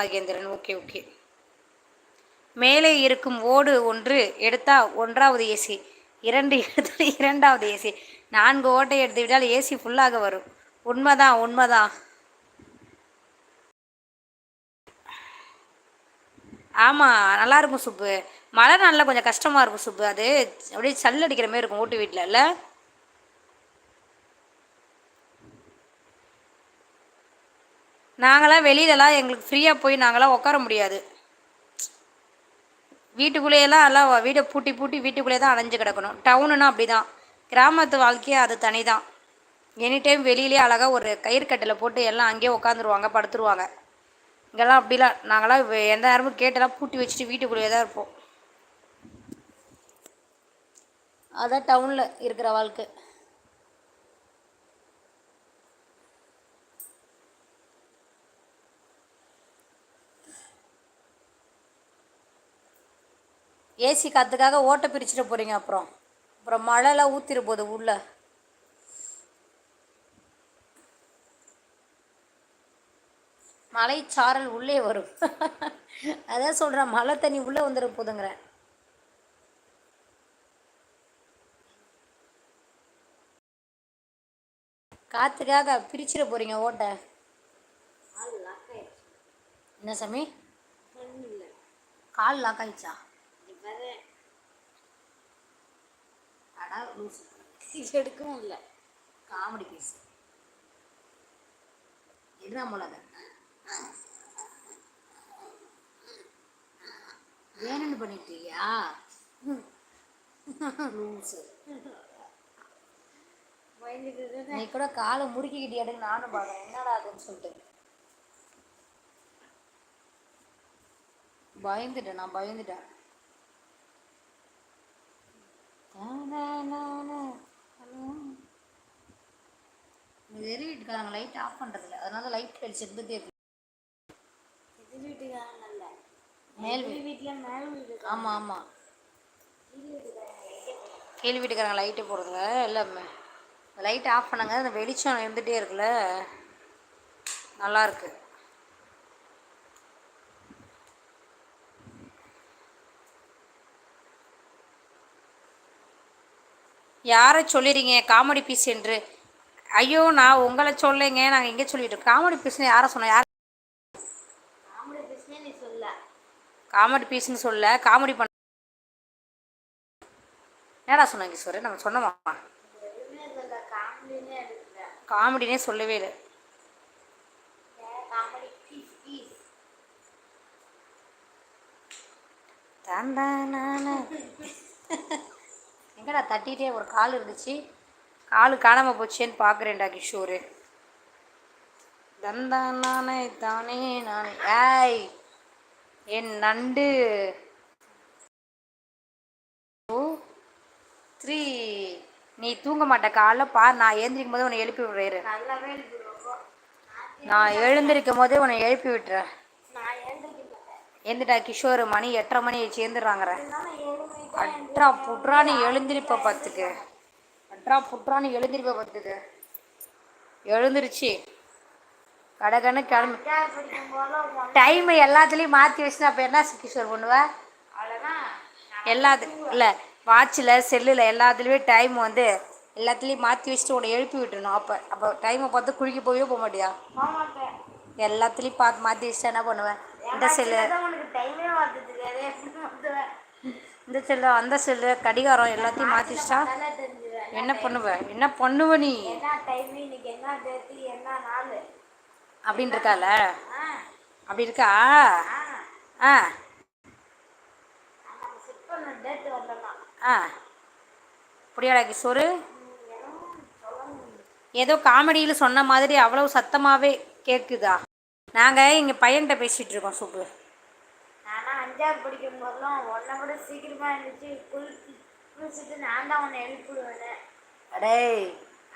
Mahendran. Okay okay மேலே இருக்கும் ஓடு ஒன்று எடுத்தா ஒன்றாவது ஏசி இரண்டு எடுத்தால் இரண்டாவது ஏசி நான்கு ஓட்டை எடுத்து விட்டால் ஏசி ஃபுல்லாக வரும். உண்மைதான் உண்மைதான் ஆமாம் நல்லா இருக்கும் சுப்பு. மழை நாளில் கொஞ்சம் கஷ்டமாக இருக்கும் சுப்பு. அது அப்படியே சல்லு அடிக்கிற மாதிரி இருக்கும் ஓட்டு வீட்டில் இல்லை? நாங்களாம் வெளியிலலாம் எங்களுக்கு ஃப்ரீயாக போய் நாங்களாம் உட்கார முடியாது. வீட்டுக்குள்ளேயெல்லாம் எல்லாம் வீடை பூட்டி பூட்டி வீட்டுக்குள்ளேயே தான் அடைஞ்சு கிடக்கணும். டவுனுன்னா அப்படி தான் கிராமத்து வாழ்க்கையே அது தனி தான் எனி டைம் வெளியிலே அழகாக ஒரு கயிறு கட்டில் போட்டு எல்லாம் அங்கேயே உட்காந்துருவாங்க படுத்துருவாங்க. இங்கெல்லாம் அப்படிலாம் நாங்களாம் எந்த நேரமும் கேட்டெல்லாம் பூட்டி வச்சுட்டு வீட்டுக்குள்ளேயே தான் இருப்போம். அதான் டவுனில் இருக்கிற வாழ்க்கை. ஏசி காற்றுக்காக ஓட்டை பிரிச்சுட்டு போகிறீங்க அப்புறம். அப்புறம் மழைலாம் ஊற்றிட போகுது உள்ள. மலைச்சாரல் உள்ளே வரும். அதான் சொல்கிறேன் மழை தண்ணி உள்ளே வந்துட போதுங்கிறேன் காற்றுக்காக பிரிச்சிட போகிறீங்க ஓட்டை. என்ன சாமி? கால் லாக் ஆயிடுச்சா? அடா லூசு. எடுக்கவும் இல்லை. காமெடி பீஸ் என்ன மிளக வேணும்னு பண்ணிட்டியா? லூசு. நீ கூட காலை முறுக்கிக்கிட்டியாடுன்னு நானும் பார்க்குறேன் என்னடா அதுன்னு சொல்லிட்டு. பயந்துட்டேன் நான் பயந்துட்டேன். வெறி வீட்டுக்காரங்க லைட் ஆஃப் பண்ணுறதில்ல அதனால லைட் அடிச்சு இருந்துகிட்டே இருக்கு. இது வீட்டுக்காரங்க மேல் வீட்டுல மேல வீடு ஆமாம் ஆமாம் கீழ் வீட்டுக்காரங்க லைட்டு போடுறதுல இல்லை லைட் ஆஃப் பண்ணுங்க அந்த வெளிச்சம் இருந்துகிட்டே இருக்குல்ல. நல்லா யாரை சொல்லிடுறீங்க? காமெடி பீஸ் என்று. ஐயோ நான் உங்களை சொல்லைங்க நாங்கள் எங்கே சொல்லிட்டு காமெடி பீஸ்னு யாரை சொன்னோம் யார் காமெடி பீஸ்னு சொல்ல. காமெடி பண்ண என்னடா சொன்னாங்க சார் நம்ம சொன்னோமா? எதுவுமே சொல்ல காமெடினே சொல்லவே இல்லை. தந்தானான எங்கடா தட்டிகிட்டே ஒரு கால் இருந்துச்சு. காலு காணாமல் போச்சேன்னு பார்க்குறேன்டா கிஷோரு. தந்தானானே தானே நானே. ஏய் என் நண்டு. ஓ த்ரீ. நீ தூங்க மாட்ட காலைல பார் நான் எழுந்திரிக்கும் போது உன்னை எழுப்பி விடுறேன். நான் எழுந்திருக்கும் போதே உன்னை எழுப்பி விட்டுறேன். நான் எழுந்துட்டா கிஷோர் மணி எட்டரை மணி சேர்ந்துடுறாங்கிற அட்ரா புட்ரான்னு எழுந்திருப்ப பார்த்துக்கு அட்ரா புட்ரான்னு எழுந்திருப்ப பார்த்துக்கு எழுந்திருச்சு. கடகன்னு கிளம்பி. டைம் எல்லாத்துலேயும் மாற்றி வச்சுனா அப்போ என்ன கிஷோர் பண்ணுவேன் எல்லாத்து இல்லை வாட்சில் செல்லில் எல்லாத்துலேயுமே டைம் வந்து எல்லாத்துலேயும் மாற்றி வச்சுட்டு உன்னை எழுப்பி விட்டுணும் அப்போ அப்போ டைமை பார்த்து குளிக்க போகவே போக மாட்டியா? எல்லாத்துலேயும் பார்த்து மாற்றி வச்சுட்டா என்ன பண்ணுவேன் இந்த செல்லு அதான் உனக்கு டைமே பார்த்து தெரியாது எப்படி மாத்துவேன் இந்த செல்லு அந்த செல்லு கடிகாரம் எல்லாத்தையும் மாற்றி வச்சிட்டா நல்லா தெரிஞ்சுவேன் என்ன பண்ணுவ என்ன பண்ணுவ நீ அப்படின்னு இருக்கால அப்படி இருக்கா? ஆ. ஆ. புரியாடா கிஷோரு ஏதோ காமெடியில் சொன்ன மாதிரி அவ்வளவு சத்தமாகவே கேட்குதா நாங்கள் இங்கே பையன்கிட்ட பேசிகிட்டு இருக்கோம் சுப்பு. அஞ்சாவது படிக்கும் போதெல்லாம் உன்னை விட சீக்கிரமா இருந்துச்சு குளி குளிச்சுட்டு நான் தான் உன்னை எழுப்பிடுவேனே அடேய்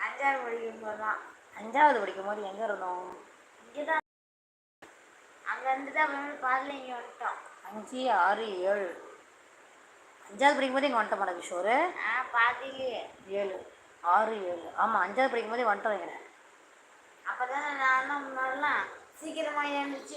அஞ்சாவது படிக்கும் போதெல்லாம். அஞ்சாவது படிக்கும் போது எங்கே இருந்தோம்? இங்கே தான் அங்கே இருந்து தான் பாதில் இங்கே வந்துட்டோம். அஞ்சு ஆறு ஏழு. அஞ்சாவது படிக்கும் போது இங்கே வந்துட்டோம் மாடா கிஷோரு. ஆ பாதியிலேயே ஏழு ஆறு ஏழு. ஆமாம் அஞ்சாவது படிக்கும் போதே வந்துட்டோம் இங்கே அப்போ தானே நானும் முன்னாடிலாம் சீக்கிரமாக எழுந்துச்சு